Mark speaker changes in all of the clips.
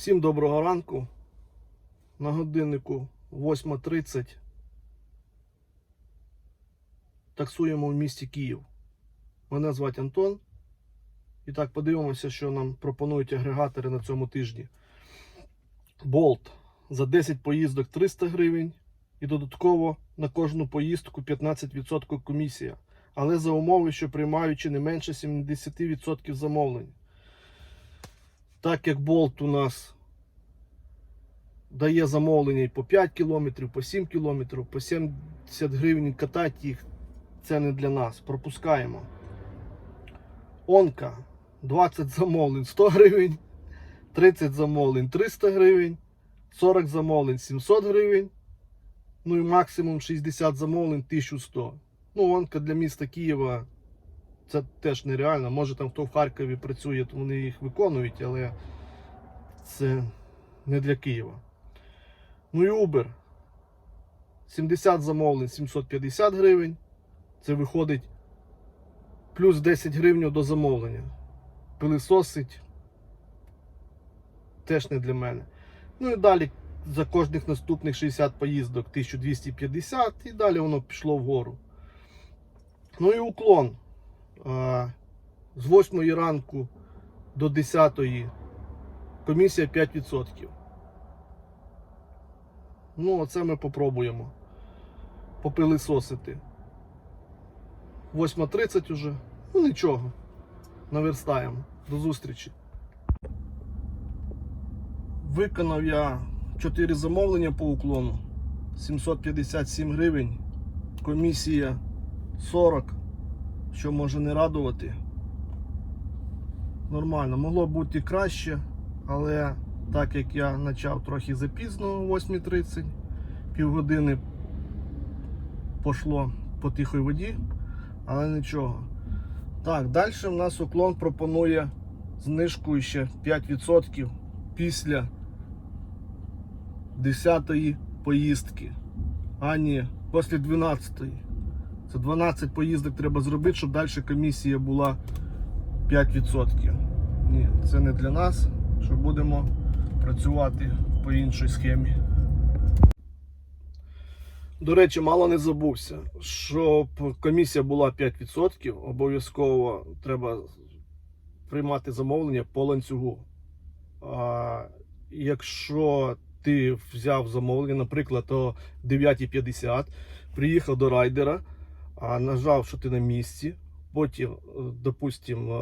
Speaker 1: Всім доброго ранку. На годиннику 8.30. Таксуємо в місті Київ. Мене звати Антон. І так, подивимося, що нам пропонують агрегатори на цьому тижні. Болт за 10 поїздок 300 гривень. І додатково на кожну поїздку 15% комісія. Але за умови, що приймаючи не менше 70% замовлень. Так як болт у нас дає замовлення і по 5 кілометрів, по 7 кілометрів, по 70 гривень катати їх, це не для нас. Пропускаємо. Онка 20 замовлень 100 гривень, 30 замовлень 300 гривень, 40 замовлень 700 гривень. Ну і максимум 60 замовлень 1100. Ну, онка для міста Києва це теж нереально. Може там хто в Харкові працює, то вони їх виконують, але це не для Києва. Ну і Uber. 70 замовлень 750 гривень. Це виходить плюс 10 гривень до замовлення. Пилисосить теж не для мене. Ну і далі за кожних наступних 60 поїздок 1250 і далі воно пішло вгору. Ну і уклон. З 8 ранку до 10 комісія 5%. Ну, оце ми попробуємо попилисосити. 8.30 уже. Ну нічого. Наверстаємо. До зустрічі. Виконав я 4 замовлення по уклону. 757 гривень. Комісія 40 що може не радувати. Нормально, могло бути краще, але так як я почав трохи запізно о 8.30, півгодини пошло по тихій воді, але нічого. Так, далі в нас уклон пропонує знижку ще 5% після 10-ї поїздки, а ні, після 12-ї. Це 12 поїздок треба зробити, щоб далі комісія була 5%. Ні, це не для нас, що будемо працювати по іншій схемі. До речі, мало не забувся, щоб комісія була 5%, обов'язково треба приймати замовлення по ланцюгу. А якщо ти взяв замовлення, наприклад, о 9.50, приїхав до райдера, нажав, що ти на місці. Потім, е, допустим, е,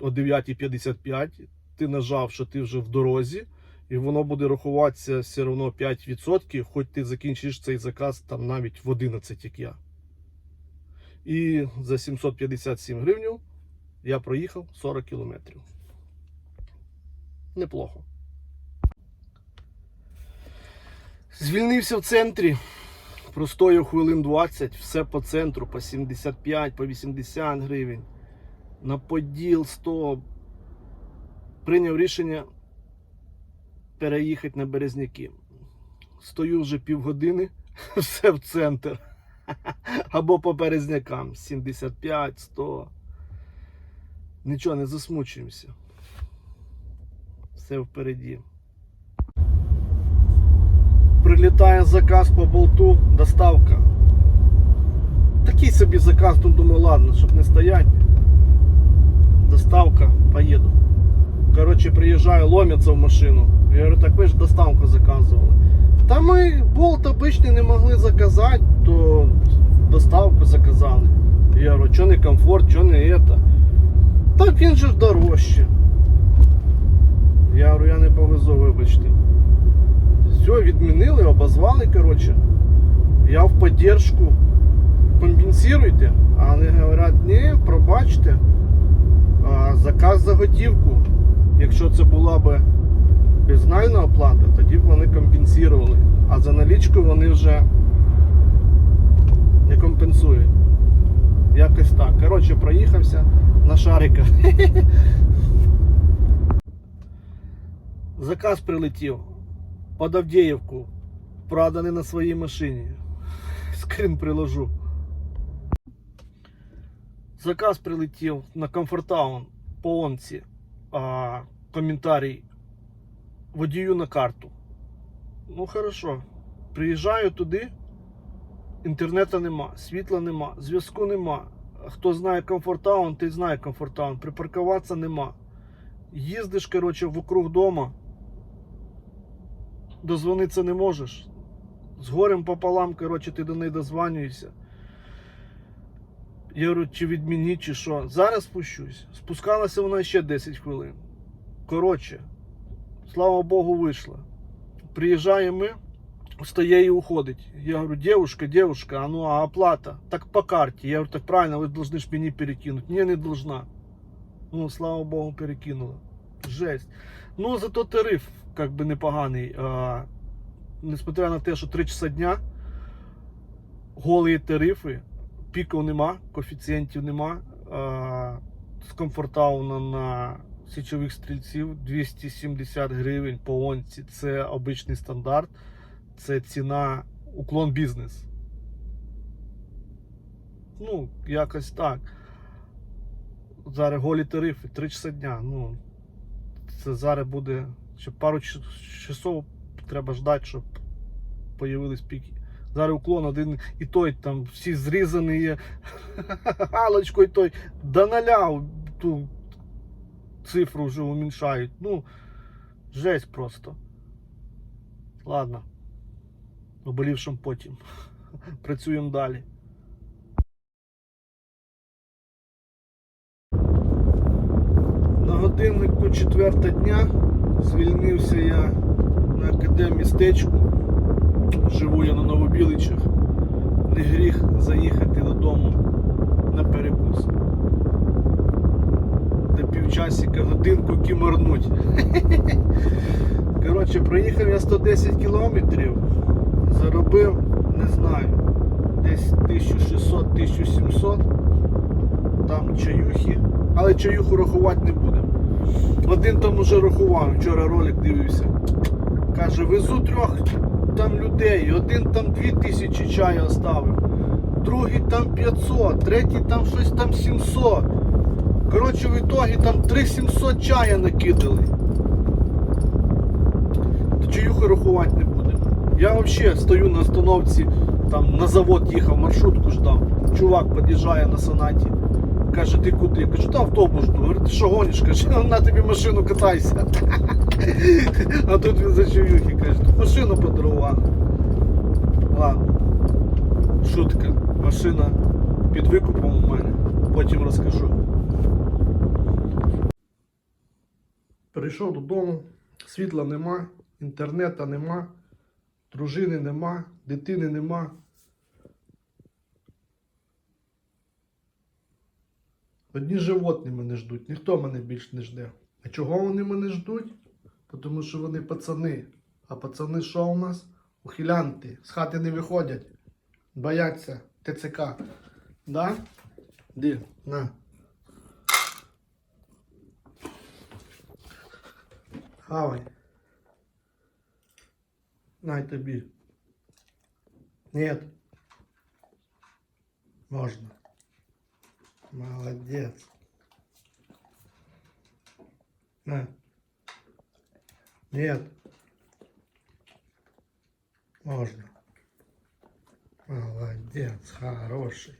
Speaker 1: о 9.55 ти нажав, що ти вже в дорозі, і воно буде рахуватися все одно 5%, хоч ти закінчиш цей заказ там навіть в 11, як я. І за 757 гривень я проїхав 40 кілометрів. Неплохо. Звільнився в центрі. Простою хвилин 20, все по центру, по 75, по 80 гривень. На поділ 100. Прийняв рішення переїхати на Березняки. Стою вже півгодини, все в центр. Або по Березнякам 75, 100. Нічого, не засмучуємося. Все впереді. Прилітає заказ по болту, доставка. Такий собі заказ, ну думаю, ладно, щоб не стоять. Доставка, поїду. Коротше, приїжджаю, ломяться в машину. Я говорю, так ви ж доставку заказували. Та ми болт обичний не могли заказати, то доставку заказали. Я говорю, що не комфорт, що не это. Так він же дорожче. Я говорю, я не повезу, вибачте. Все, відмінили, обозвали, коротше. Я в поддержку. Компенсируйте. А вони говорять, ні, пробачте. А, заказ за готівку. Якщо це була б безнальна оплата, тоді б вони компенсували. А за налічку вони вже не компенсують. Якось так. Коротше, проїхався на шариках. Заказ прилетів под Авдіївку. Правда, на своїй машині. Скрін приложу. Заказ прилетів на Комфортаун по онці. А, коментарій водію на карту. Ну, хорошо. Приїжджаю туди, інтернету нема, світла нема, зв'язку нема. Хто знає комфортаун, той знає комфортаун. Припаркуватися нема. Їздиш, коротше, вокруг дома. Дозвонитися не можеш. З горем пополам, коротше, ти до неї дозванюєшся. Я говорю, чи відмініть, чи що. Зараз спущусь. Спускалася вона ще 10 хвилин. Коротше, слава Богу, вийшла. Приїжджаємо ми, встає і уходить. Я говорю, девушка, девушка, а ну а оплата? Так по карте. Я говорю, так правильно, ви должны ж мені перекинуть. Ні, не должна. Ну, слава Богу, перекинула. Жесть. Ну, зато тариф как би непоганий. А, несмотря на те, що 3 часа дня, голі тарифи, піків нема, коефіцієнтів нема. А, з на січових стрільців 270 гривень по онці. Це обичний стандарт. Це ціна уклон бізнес. Ну, якось так. Зараз голі тарифи, 3 часа дня. Ну, це зараз буде. Ще пару часов треба ждати, щоб появились піки. Зараз уклон один і той там всі зрізані є. Галочкою той до ноля ту цифру вже уменьшають. Ну, жесть просто. Ладно. Оболівшим потім. Працюємо далі. На годиннику четверта дня звільнився я на академмістечку. Живу я на Новобіличах. Не гріх заїхати додому на перекус. До півчасика годинку кімарнуть. Коротше, проїхав я 110 кілометрів, заробив, не знаю, десь 1600-1700. Там чаюхи, але чаюху рахувати не будемо. Один там уже рахував, вчора ролик дивився. Каже, везу трьох там людей, один там 2000 чаю оставив, другий там 500, третій там щось там 700. Коротше, в ітогі там 3700 чая накидали. То чаюхи рахувати не будемо. Я взагалі стою на остановці, там на завод їхав, маршрутку ждав. Чувак під'їжджає на санаті. Каже, ти куди? Кажу, та автобус. Говорить, ти що гониш? Каже, на тобі машину катайся. А тут він за чаюхи каже, машину подарував. Ладно. Шутка. Машина під викупом у мене. Потім розкажу. Прийшов додому, світла нема, інтернету нема, дружини нема, дитини нема. Одні животні мене ждуть, ніхто мене більш не жде. А чого вони мене ждуть? Тому що вони пацани. А пацани що у нас? Ухилянти. З хати не виходять. Бояться ТЦК. Да? Ди, на. Хавай. Най тобі. Нет. Можно. Молодец. На. Нет. Можно. Молодец, хороший.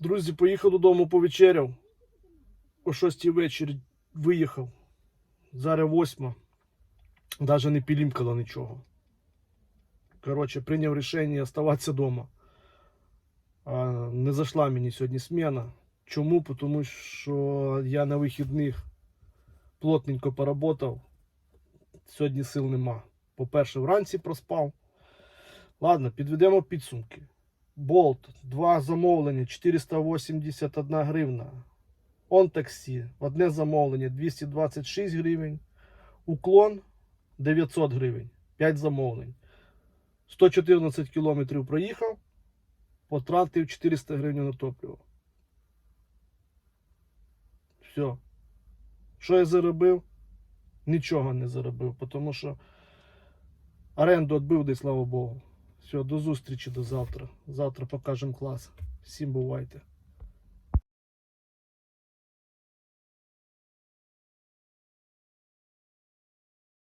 Speaker 1: Друзі, поїхав додому повечеряв. О 6 вечір виїхав. Зараз восьма. Навіть не пілімкало нічого. Коротше, прийняв рішення оставатися вдома. А, не зайшла мені сьогодні смена. Чому? Тому що я на вихідних плотненько поработав. Сьогодні сил нема. По-перше, вранці проспав. Ладно, підведемо підсумки. Болт, два замовлення, 481 гривна. Он таксі, одне замовлення 226 гривень. Уклон 900 гривень. 5 замовлень. 114 кілометрів проїхав, потратив 400 гривень на топливо. Все. Що я заробив? Нічого не заробив, тому що оренду відбив, де слава Богу. Все, до зустрічі до завтра. Завтра покажемо клас. Всім бувайте.